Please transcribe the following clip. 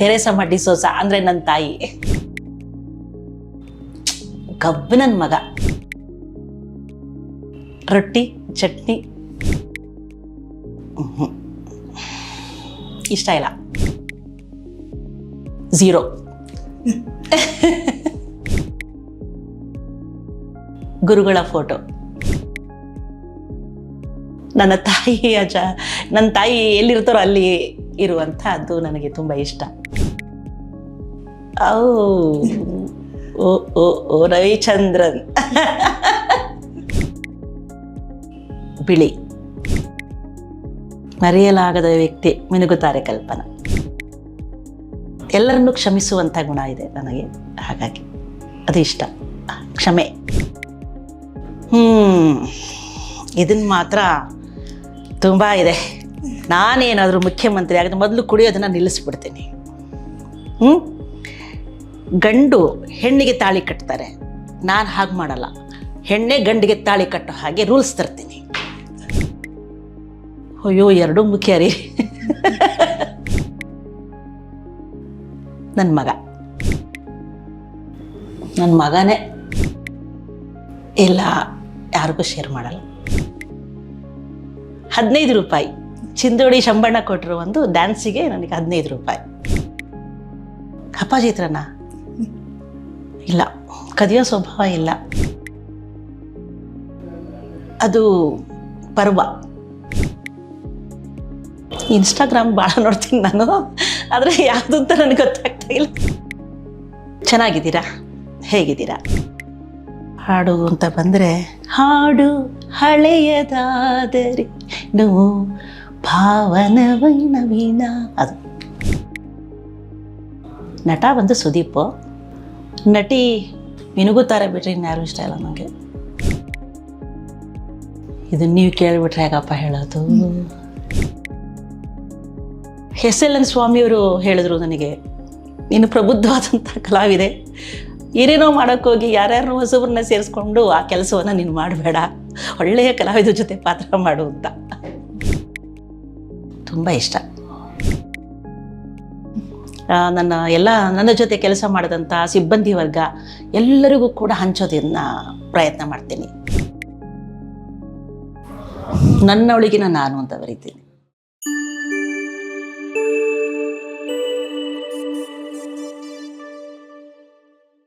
ತೆರೆಸಮ್ಮ ಡಿಸೋಸ ಅಂದ್ರೆ ನನ್ನ ತಾಯಿ. ಗಬ್ಬು ನನ್ನ ಮಗ. ರೊಟ್ಟಿ, ಚಟ್ನಿ. ಇಷ್ಟ ಇಲ್ಲ. ಝೀರೋ ಗುರುಗಳ ಫೋಟೋ. ನನ್ನ ತಾಯಿ ಅಜ್ಜ ನನ್ನ ತಾಯಿ ಎಲ್ಲಿರ್ತಾರೋ ಅಲ್ಲಿ ಇರುವಂಥ ಅದು ನನಗೆ ತುಂಬ ಇಷ್ಟ. ಓ ಓ ಓ, ರವಿಚಂದ್ರನ್. ಬಿಳಿ. ಮರೆಯಲಾಗದ ವ್ಯಕ್ತಿ, ಮಿನುಗುತ್ತಾರೆ ಕಲ್ಪನಾ. ಎಲ್ಲರನ್ನೂ ಕ್ಷಮಿಸುವಂತ ಗುಣ ಇದೆ ನನಗೆ, ಹಾಗಾಗಿ. ಅದು ಇಷ್ಟ, ಕ್ಷಮೆ. ಹ್ಮ್, ಇದನ್ ಮಾತ್ರ ತುಂಬಾ ಇದೆ. ನಾನೇನಾದರೂ ಮುಖ್ಯಮಂತ್ರಿ ಆಗಿದ್ರೆ ಮೊದಲು ಕುಡಿಯೋದನ್ನು ನಿಲ್ಲಿಸ್ಬಿಡ್ತೀನಿ. ಹ್ಞೂ ಗಂಡು ಹೆಣ್ಣಿಗೆ ತಾಳಿ ಕಟ್ತಾರೆ. ನಾನು ಹಾಗೆ ಮಾಡಲ್ಲ. ಹೆಣ್ಣೆ ಗಂಡಿಗೆ ತಾಳಿ ಕಟ್ಟೋ ಹಾಗೆ ರೂಲ್ಸ್ ತರ್ತೀನಿ. ಅಯ್ಯೋ, ಎರಡೂ ಮುಖ್ಯ ರೀ. ನನ್ನ ಮಗ. ನನ್ನ ಮಗನೇ. ಇಲ್ಲ ಯಾರಿಗೂ ಶೇರ್ ಮಾಡಲ್ಲ. ಹದಿನೈದು ರೂಪಾಯಿ. ಚಿಂದೋಡಿ ಶಂಬಣ್ಣ ಕೊಟ್ಟರು ಒಂದು ಡ್ಯಾನ್ಸಿಗೆ ನನಗೆ ಹದಿನೈದು ರೂಪಾಯಿ. ಕಪ್ಪ ಹತ್ರನಾ? ಇಲ್ಲ, ಕದಿಯೋ ಸ್ವಭಾವ ಇಲ್ಲ. ಅದು ಪರ್ವ. ಇನ್ಸ್ಟಾಗ್ರಾಮ್ ಭಾಳ ನೋಡ್ತೀನಿ ನಾನು, ಆದರೆ ಯಾವುದು ಅಂತ ನನಗೆ ಗೊತ್ತಾಗ್ತಾ ಇಲ್ಲ. ಚೆನ್ನಾಗಿದ್ದೀರಾ? ಹೇಗಿದ್ದೀರಾ? ಹಾಡು ಅಂತ ಬಂದರೆ, ಹಾಡು ಹಳೆಯದಾದರೆ, ನೋ ಭಾವನವೈ ನವೀನ ಅದು. ನಟ ಬಂದು ಸುದೀಪ್. ನಟಿ ಮಿನುಗುತ್ತಾರೆ ಬಿಟ್ರಿ ಇನ್ಯಾರು ಇಷ್ಟ ಇಲ್ಲ ನನಗೆ ಇದನ್ನ ನೀವು ಕೇಳಿಬಿಟ್ರೆ ಹೇಗಪ್ಪ ಹೇಳೋದು? ಎಸ್ ಎಲ್ ಎನ್ ಸ್ವಾಮಿಯವರು ಹೇಳಿದ್ರು ನನಗೆ, ನೀನು ಪ್ರಬುದ್ಧವಾದಂಥ ಕಲಾವಿದೆ, ಏನೇನೋ ಮಾಡೋಕ್ಕೋಗಿ ಯಾರ್ಯಾರು ಹೊಸಬ್ರನ್ನ ಸೇರಿಸ್ಕೊಂಡು ಆ ಕೆಲಸವನ್ನು ನೀನು ಮಾಡಬೇಡ, ಒಳ್ಳೆಯ ಕಲಾವಿದ ಜೊತೆ ಪಾತ್ರ ಮಾಡು ಅಂತ. ತುಂಬ ಇಷ್ಟ. ನನ್ನ ಎಲ್ಲ, ನನ್ನ ಜೊತೆ ಕೆಲಸ ಮಾಡಿದಂಥ ಸಿಬ್ಬಂದಿ ವರ್ಗ ಎಲ್ಲರಿಗೂ ಕೂಡ ಹಂಚೋದನ್ನ ಪ್ರಯತ್ನ ಮಾಡ್ತೀನಿ. ನನ್ನೊಳಗಿನ ನಾನು ಅಂತ ಬರೀತೀನಿ.